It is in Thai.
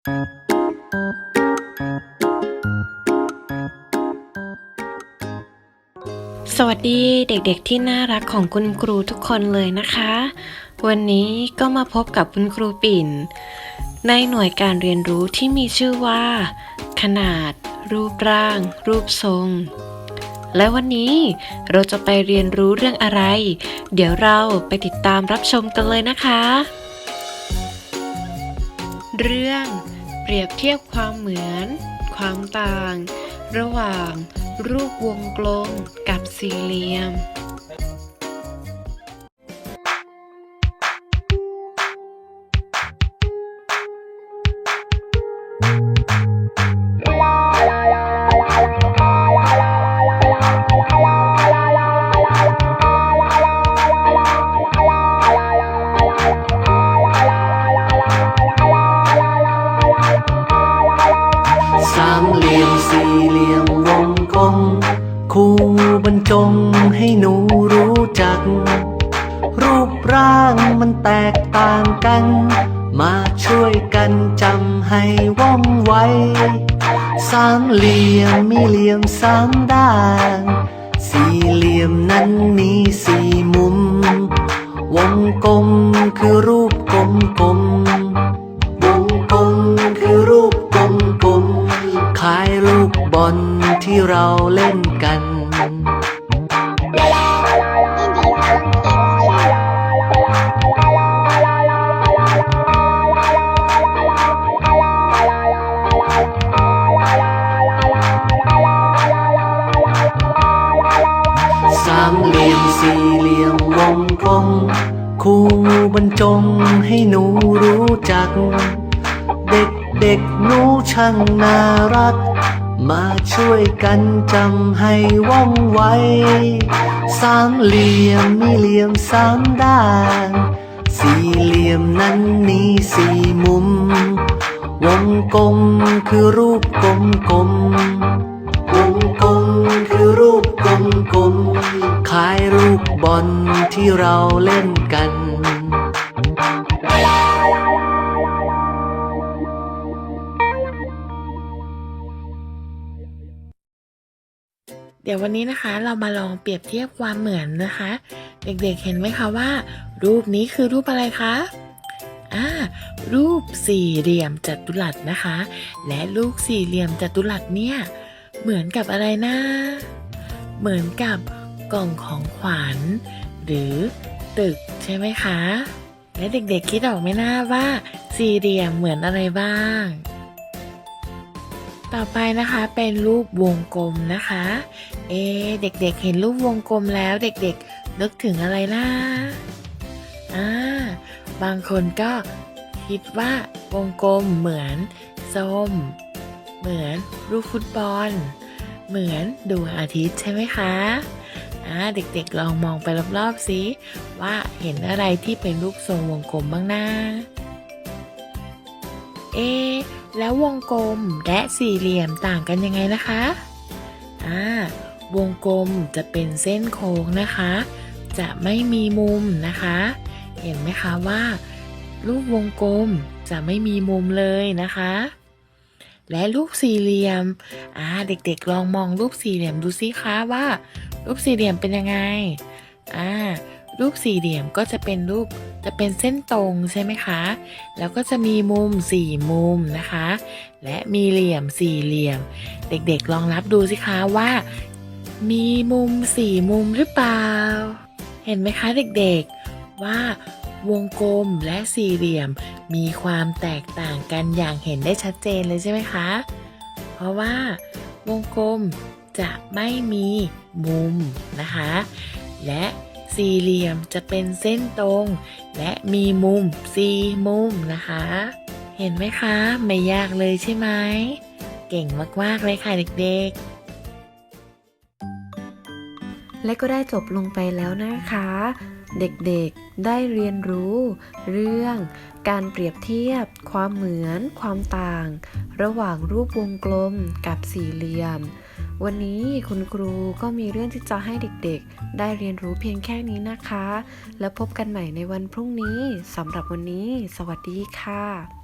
สวัสดีเด็กๆที่น่ารักของคุณครูทุกคนเลยนะคะ วันนี้ก็มาพบกับคุณครูปิ่น ในหน่วยการเรียนรู้ที่มีชื่อว่า ขนาด รูปร่าง รูปทรง และวันนี้เราจะไปเรียนรู้เรื่องอะไร เดี๋ยวเราไปติดตามรับชมกันเลยนะคะ เรื่องเปรียบเทียบความเหมือน ความต่าง ระหว่าง รูปวงกลมกับสี่เหลี่ยม ครูบรรจงให้หนูรู้จัก รูปร่างมันแตกต่างกัน มาช่วยกันจำให้ว่องไว สามเหลี่ยมมีเหลี่ยมสามด้าน สี่เหลี่ยมนั้นมีสี่มุม วงกลมคือรูปกลมกลมวงกลมคือรูปกลมกลมคล้ายลูกบอลที่เราเล่น สามเหลี่ยมสี่เหลี่ยมวงกลมครูบรรจงให้หนูรู้จัก เด็กเด็กหนูช่างน่ารัก มาช่วยกันจำให้ว่องไว สามเหลี่ยมมีเหลี่ยมสามด้าน สี่เหลี่ยมนั้นมีสี่มุม วงกลมคือรูปกลมกลมวงกลมคือรูปกลมกลมคล้ายลูกบอลที่เราเล่นกัน เดี๋ยววันนี้นะคะเรามาลองเปรียบเทียบความเหมือนนะคะ เด็กๆเห็นไหมคะว่า รูปนี้คือรูปอะไรคะอ่ารูปสี่เหลี่ยมจัตุรัสนะคะ และลูกสี่เหลี่ยมจัตุรัสเนี่ยเหมือนกับอะไรนะเหมือนกับกล่องของขวัญหรือตึกใช่ไหมคะ และเด็กๆคิดออกไหมนะว่าสี่เหลี่ยมเหมือนอะไรบ้าง ต่อไปนะคะเป็นรูปวงกลมนะคะ เอะเด็กๆเห็นรูปวงกลมแล้วเด็กๆนึกถึงอะไรนะอ่าบางคนก็คิดว่าวงกลมเหมือนส้ม เหมือนรูปฟุตบอล เหมือนดวงอาทิตย์ใช่ไหมคะอ่าเด็กๆลองมองไปรอบๆสิว่าเห็นอะไรที่เป็นรูปทรงวงกลมบ้างนะเอะ แล้ววงกลมและสี่เหลี่ยมต่างกันยังไงนะคะอ่าวงกลมจะเป็นเส้นโค้งนะคะ จะไม่มีมุมนะคะ เห็นไหมคะว่า รูปวงกลมจะไม่มีมุมเลยนะคะ และรูปสี่เหลี่ยมอ่าเด็กๆลองมองรูปสี่เหลี่ยมดูสิคะว่า รูปสี่เหลี่ยมเป็นยังไงอ่า รูปสี่เหลี่ยมก็จะเป็นรูปจะเป็นเส้นตรงใช่ไหมคะ แล้วก็จะมีมุมสี่มุมนะคะ และมีเหลี่ยมสี่เหลี่ยม เด็กๆลองนับดูสิคะว่า มีมุมสี่มุมหรือเปล่า เห็นไหมคะเด็กๆว่าวงกลมและสี่เหลี่ยมมีความแตกต่างกันอย่างเห็นได้ชัดเจนเลยใช่ไหมคะ เพราะว่าวงกลมจะไม่มีมุมนะคะ และ สี่เหลี่ยมจะเป็นเส้นตรง และมีมุมสี่มุมนะคะ เห็นไหมคะ ไม่ยากเลยใช่ไหม เก่งมาก ๆ เลยค่ะเด็ก ๆและก็ได้จบลงไปแล้วนะคะ เด็กๆได้เรียนรู้ เรื่องการเปรียบเทียบ ความเหมือน ความต่าง ระหว่างรูปวงกลมกับสี่เหลี่ยม วันนี้คุณครูก็มีเรื่องที่จะให้เด็กๆ ได้เรียนรู้เพียงแค่นี้นะคะ แล้วพบกันใหม่ในวันพรุ่งนี้สำหรับวันนี้ สวัสดีค่ะ